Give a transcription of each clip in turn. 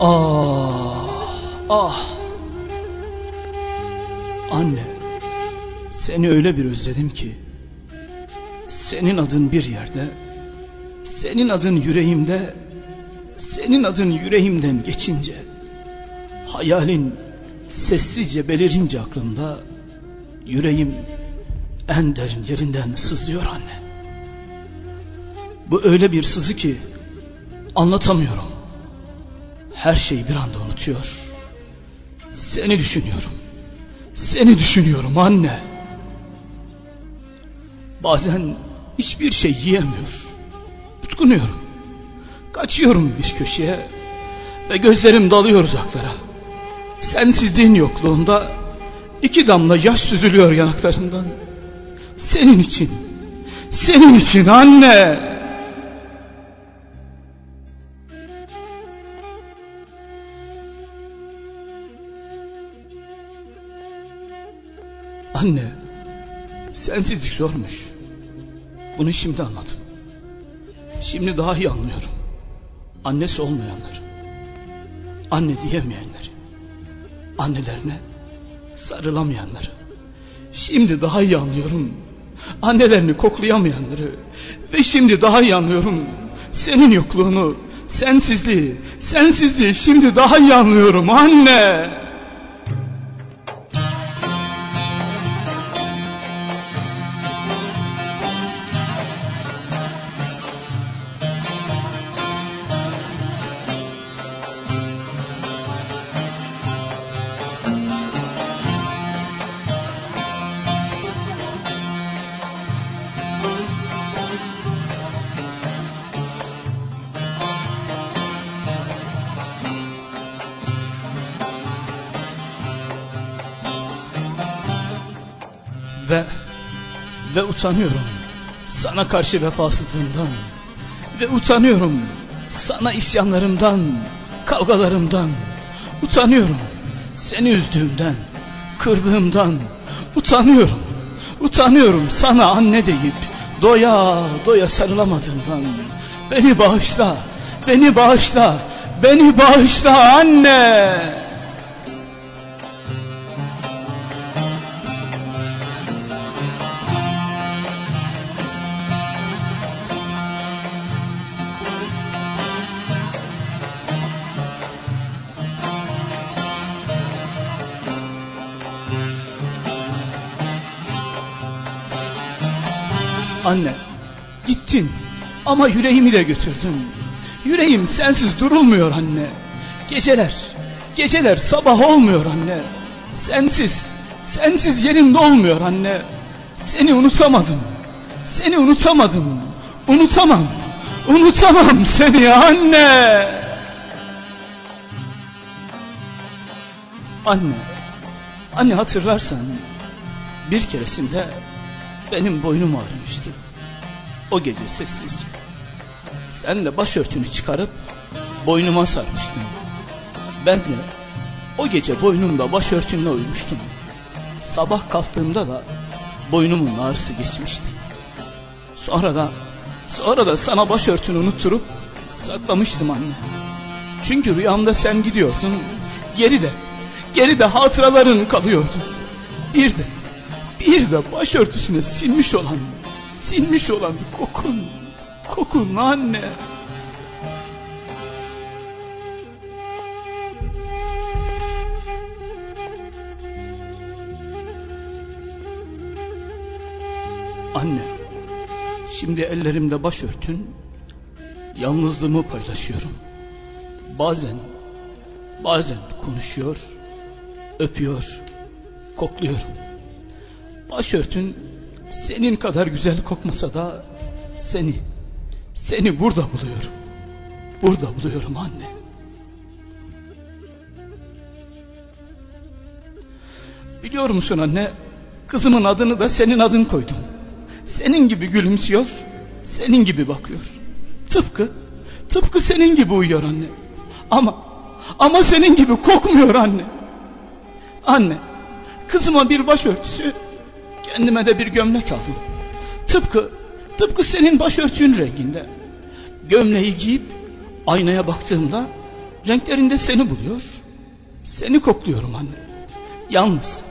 Ah, ah. Anne, seni öyle bir özledim ki. Senin adın bir yerde, senin adın yüreğimde, senin adın yüreğimden geçince, hayalin sessizce belirince aklımda, yüreğim en derin yerinden sızlıyor anne. Bu öyle bir sızı ki anlatamıyorum. Her şeyi bir anda unutuyor. Seni düşünüyorum. Seni düşünüyorum anne. Bazen hiçbir şey yiyemiyor. Utkunuyorum. Kaçıyorum bir köşeye ve gözlerim dalıyor uzaklara. Sensizliğin yokluğunda iki damla yaş süzülüyor yanaklarımdan. Senin için, senin için anne. Anne, sensizlik zormuş. Bunu şimdi anladım. Şimdi daha iyi anlıyorum. Annesi olmayanları, anne diyemeyenleri, annelerine sarılamayanları. Şimdi daha iyi anlıyorum. Annelerini koklayamayanları ve şimdi daha iyi anlıyorum. Senin yokluğunu, sensizliği, sensizliği şimdi daha iyi anlıyorum anne. Ve ve utanıyorum sana karşı vefasızlığımdan ve utanıyorum sana isyanlarımdan, kavgalarımdan. Utanıyorum seni üzdüğümden, kırdığımdan. Utanıyorum. Utanıyorum sana anne deyip doya doya sarılamadığımdan. Beni bağışla, beni bağışla, beni bağışla anne. Anne, gittin ama yüreğimi de götürdün. Yüreğim sensiz durulmuyor anne. Geceler, geceler sabah olmuyor anne. Sensiz, sensiz yerinde olmuyor anne. Seni unutamadım. Seni unutamadım. Unutamam. Unutamam seni anne. Anne, anne hatırlarsan bir keresinde benim boynum ağrımıştı. O gece sessizce. Sen de başörtünü çıkarıp boynuma sarmıştın. Ben de o gece boynumda başörtünle uyumuştum. Sabah kalktığımda da boynumun ağrısı geçmişti. Sonra da sonra da sana başörtünü unutturup saklamıştım anne. Çünkü rüyamda sen gidiyordun. Geride, geride hatıraların kalıyordu. Bir de bir de başörtüsüne silmiş olan, silmiş olan kokun, kokun anne. Anne, şimdi ellerimde başörtün, yalnızlığımı paylaşıyorum. Bazen, bazen konuşuyor, öpüyor, kokluyorum. Başörtün senin kadar güzel kokmasa da seni, seni burada buluyorum. Burada buluyorum anne. Biliyor musun anne, kızımın adını da senin adın koydum. Senin gibi gülümsüyor, senin gibi bakıyor. Tıpkı, tıpkı senin gibi uyuyor anne. Ama, ama senin gibi kokmuyor anne. Anne, kızıma bir başörtüsü, Kendime de bir gömlek aldım. Tıpkı, tıpkı senin başörtün renginde. Gömleği giyip aynaya baktığımda renklerinde seni buluyor, seni kokluyorum anne. Yalnız,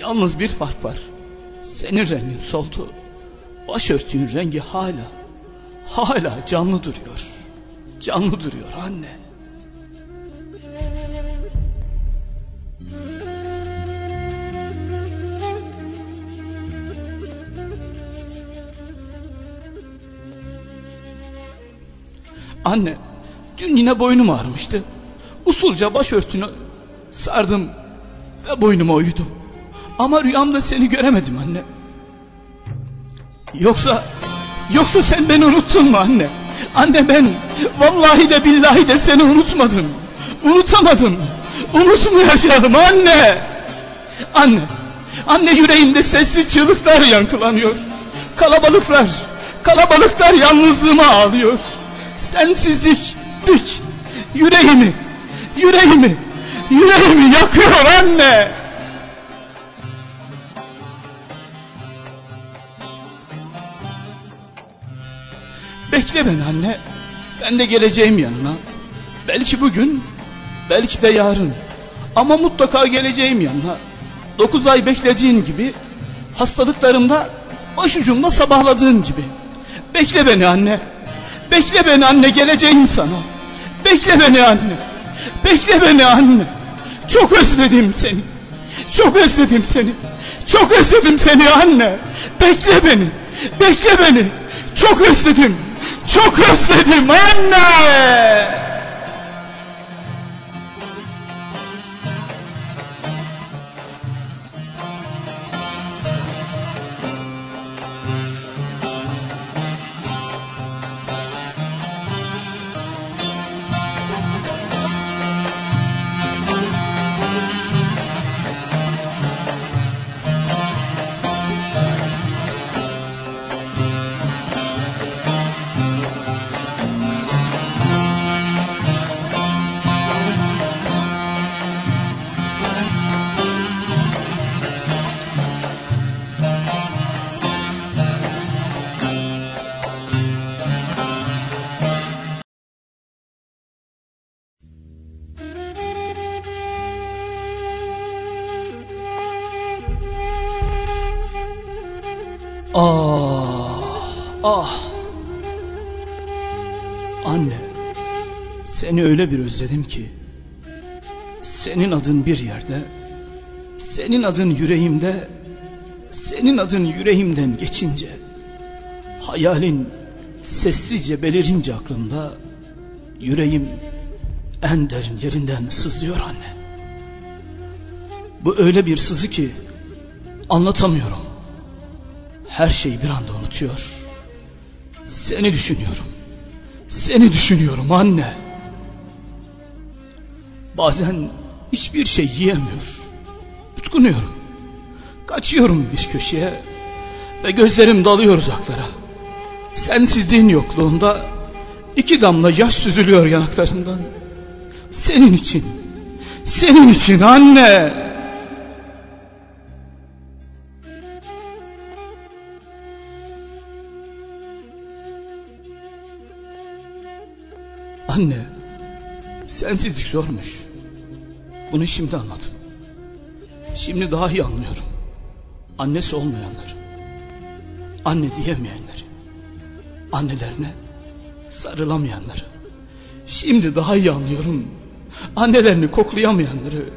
yalnız bir fark var. Senin rengin soldu, başörtünün rengi hala, hala canlı duruyor. Canlı duruyor anne. Anne, dün yine boynum ağrımıştı. Usulca başörtünü sardım ve boynuma uyudum. Ama rüyamda seni göremedim anne. Yoksa, yoksa sen beni unuttun mu anne? Anne ben vallahi de billahi de seni unutmadım. Unutamadım. Unutmayacağım anne. Anne, anne yüreğimde sessiz çığlıklar yankılanıyor. Kalabalıklar, kalabalıklar yalnızlığıma ağlıyor. Sensizlik, dik, yüreğimi, yüreğimi, yüreğimi yakıyor anne. Bekle beni anne. Ben de geleceğim yanına. Belki bugün, belki de yarın. Ama mutlaka geleceğim yanına. Dokuz ay beklediğin gibi, hastalıklarımda başucumda sabahladığın gibi. Bekle beni anne. Bekle beni anne geleceğim sana. Bekle beni anne. Bekle beni anne. Çok özledim seni. Çok özledim seni. Çok özledim seni anne. Bekle beni. Bekle beni. Çok özledim. Çok özledim anne. Ah, ah. Anne, seni öyle bir özledim ki. Senin adın bir yerde, senin adın yüreğimde, senin adın yüreğimden geçince, hayalin sessizce belirince aklımda, yüreğim en derin yerinden sızlıyor anne. Bu öyle bir sızı ki anlatamıyorum. Her şeyi bir anda unutuyor. Seni düşünüyorum. Seni düşünüyorum anne. Bazen hiçbir şey yiyemiyor. Utkunuyorum. Kaçıyorum bir köşeye ve gözlerim dalıyor uzaklara. Sensizliğin yokluğunda iki damla yaş süzülüyor yanaklarımdan. Senin için, senin için anne. Anne, sensizlik zormuş. Bunu şimdi anladım. Şimdi daha iyi anlıyorum. Annesi olmayanları, anne diyemeyenleri, annelerine sarılamayanları. Şimdi daha iyi anlıyorum. Annelerini koklayamayanları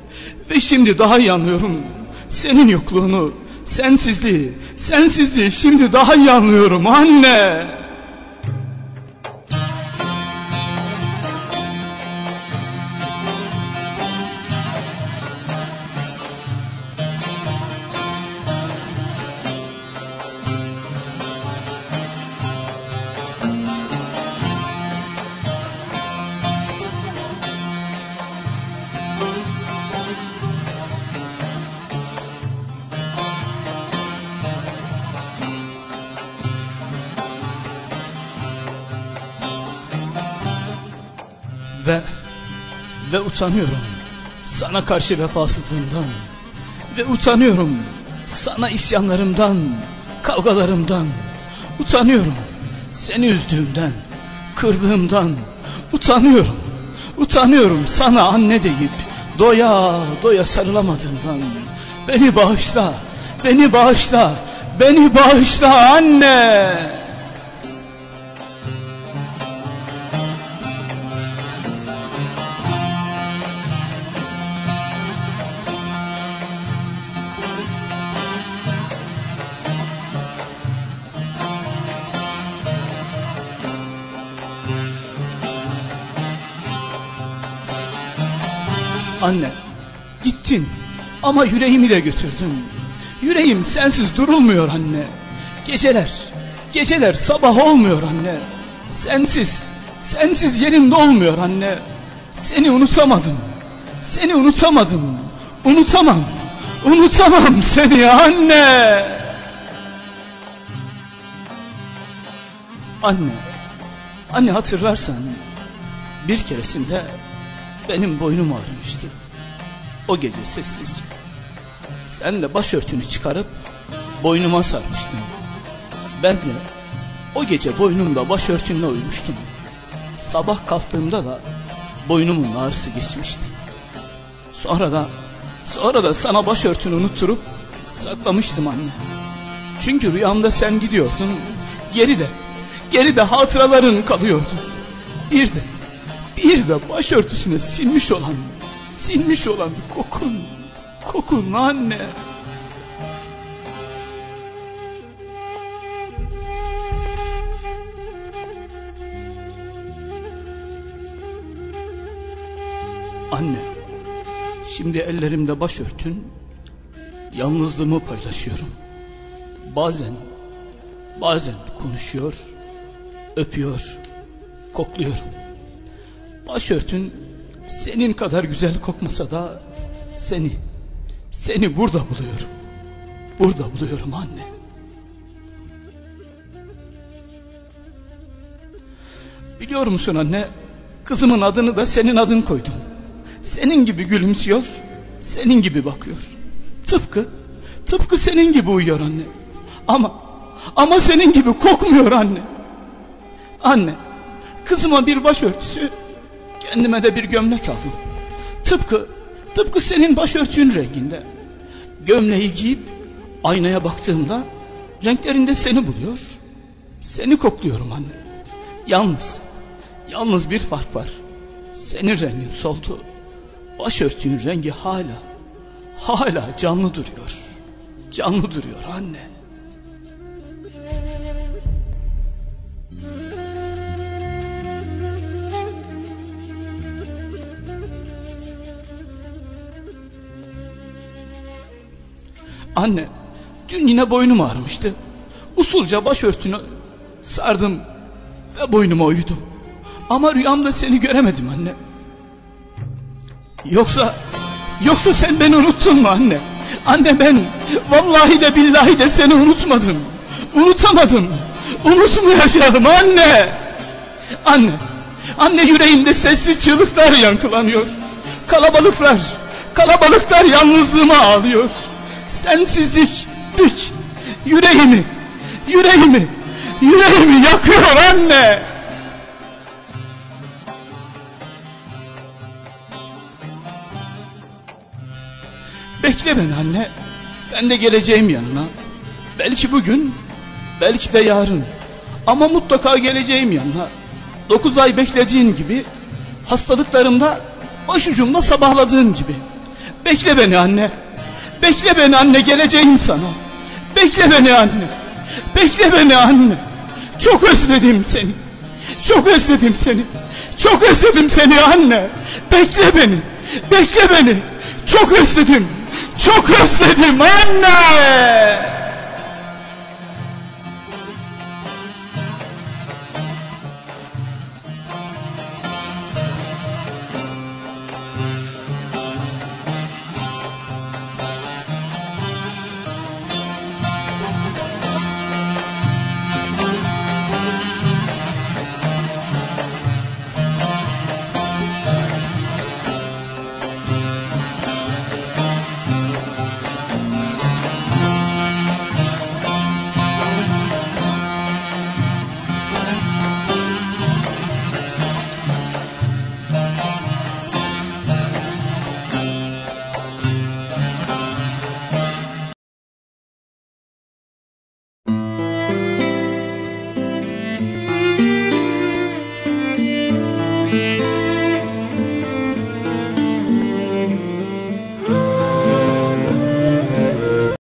ve şimdi daha iyi anlıyorum. Senin yokluğunu, sensizliği, sensizliği şimdi daha iyi anlıyorum anne. Ve ve utanıyorum sana karşı vefasızlığımdan ve utanıyorum sana isyanlarımdan, kavgalarımdan. Utanıyorum seni üzdüğümden, kırdığımdan. Utanıyorum. Utanıyorum sana anne deyip doya doya sarılamadığımdan. Beni bağışla, beni bağışla, beni bağışla anne. Anne, gittin ama yüreğimi de götürdün. Yüreğim sensiz durulmuyor anne. Geceler, geceler sabah olmuyor anne. Sensiz, sensiz yerimde olmuyor anne. Seni unutamadım, seni unutamadım. Unutamam, unutamam seni anne. Anne, anne hatırlarsan bir keresinde benim boynum ağrımıştı. O gece sessizce. Sen de başörtünü çıkarıp boynuma sarmıştın. Ben de o gece boynumda başörtünle uyumuştum. Sabah kalktığımda da boynumun ağrısı geçmişti. Sonra da sonra da sana başörtünü unutturup saklamıştım anne. Çünkü rüyamda sen gidiyordun. Geride, geride hatıraların kalıyordu. Bir de bir de başörtüsüne silmiş olan, silmiş olan kokun, kokun anne. Anne, şimdi ellerimde başörtün, yalnızlığımı paylaşıyorum. Bazen, bazen konuşuyor, öpüyor, kokluyorum. Başörtün senin kadar güzel kokmasa da seni, seni burada buluyorum. Burada buluyorum anne. Biliyor musun anne? Kızımın adını da senin adın koydum. Senin gibi gülümsüyor, senin gibi bakıyor. Tıpkı, tıpkı senin gibi uyuyor anne. Ama, ama senin gibi kokmuyor anne. Anne, kızıma bir başörtüsü, Kendime de bir gömlek aldım. Tıpkı, tıpkı senin başörtün renginde. Gömleği giyip aynaya baktığımda renklerinde seni buluyor. Seni kokluyorum anne. Yalnız, yalnız bir fark var. Senin rengin soldu. Başörtünün rengi hala, hala canlı duruyor. Canlı duruyor anne. Anne, dün yine boynum ağrımıştı. Usulca başörtünü sardım ve boynuma uyudum. Ama rüyamda seni göremedim anne. Yoksa, yoksa sen beni unuttun mu anne? Anne ben vallahi de billahi de seni unutmadım. Unutamadım. Unutmayacağım anne. Anne, anne yüreğimde sessiz çığlıklar yankılanıyor. Kalabalıklar, kalabalıklar yalnızlığıma ağlıyor. Sensizlik, dik, yüreğimi, yüreğimi, yüreğimi yakıyor anne. Bekle beni anne. Ben de geleceğim yanına. Belki bugün, belki de yarın. Ama mutlaka geleceğim yanına. Dokuz ay beklediğin gibi, hastalıklarımda başucumda sabahladığın gibi. Bekle beni anne. Bekle beni anne geleceğim sana. Bekle beni anne. Bekle beni anne. Çok özledim seni. Çok özledim seni. Çok özledim seni anne. Bekle beni. Bekle beni. Çok özledim. Çok özledim anne.